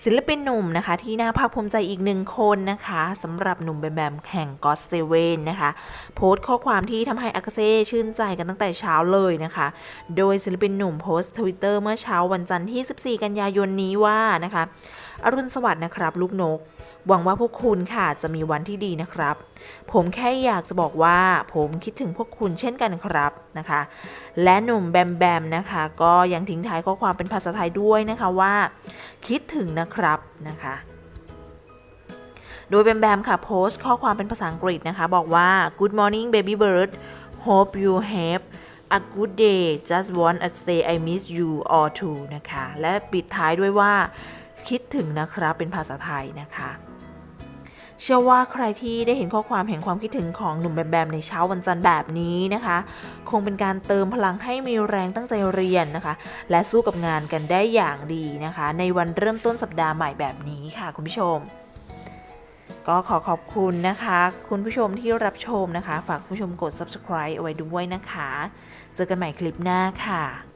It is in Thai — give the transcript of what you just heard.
ศิลปินหนุ่มนะคะที่น่าภาคภูมิใจอีกหนึ่งคนนะคะสำหรับหนุ่มแบมแบมแห่งก็สเซเว่นนะคะ โพสต์ข้อความที่ทำให้อากาเซ่ชื่นใจกันตั้งแต่เช้าเลยนะคะ โดยศิลปินหนุ่มโพสต์ทวิตเตอร์เมื่อเช้าวันจันทร์ที่ 14 กันยายนนี้ว่านะคะ อรุณสวัสดิ์นะครับลูกนก หวังว่าพวกคุณค่ะจะมีวันที่ดีนะครับ ผมแค่อยากจะบอกว่าผมคิดถึงพวกคุณเช่นกันครับนะคะ และหนุ่มแบมแบมนะคะ ก็ยังทิ้งท้ายข้อความเป็นภาษาไทยด้วยนะคะว่า คิดถึงนะครับนะคะโดยแบมแบมค่ะโพสต์ข้อความเป็นภาษาอังกฤษนะคะ บอกว่า Good morning baby bird hope you have a good day just want to say I miss you all too นะคะ และปิดท้ายด้วยว่าคิดถึงนะครับเป็นภาษาไทยนะคะ เชื่อว่าใครที่ได้เห็นข้อความแห่งความคิดถึงของหนุ่มแบมแบมในเช้าวันจันทร์แบบนี้นะคะ คงเป็นการเติมพลังให้มีแรงตั้งใจเรียนนะคะ และสู้กับงานกันได้อย่างดีนะคะ ในวันเริ่มต้นสัปดาห์ใหม่แบบนี้ค่ะคุณผู้ชมก็ขอขอบคุณนะคะ คุณผู้ชมที่รับชมนะคะ ฝากผู้ชมกด subscribe เอาไว้ด้วยนะคะ เจอกันใหม่คลิปหน้าค่ะ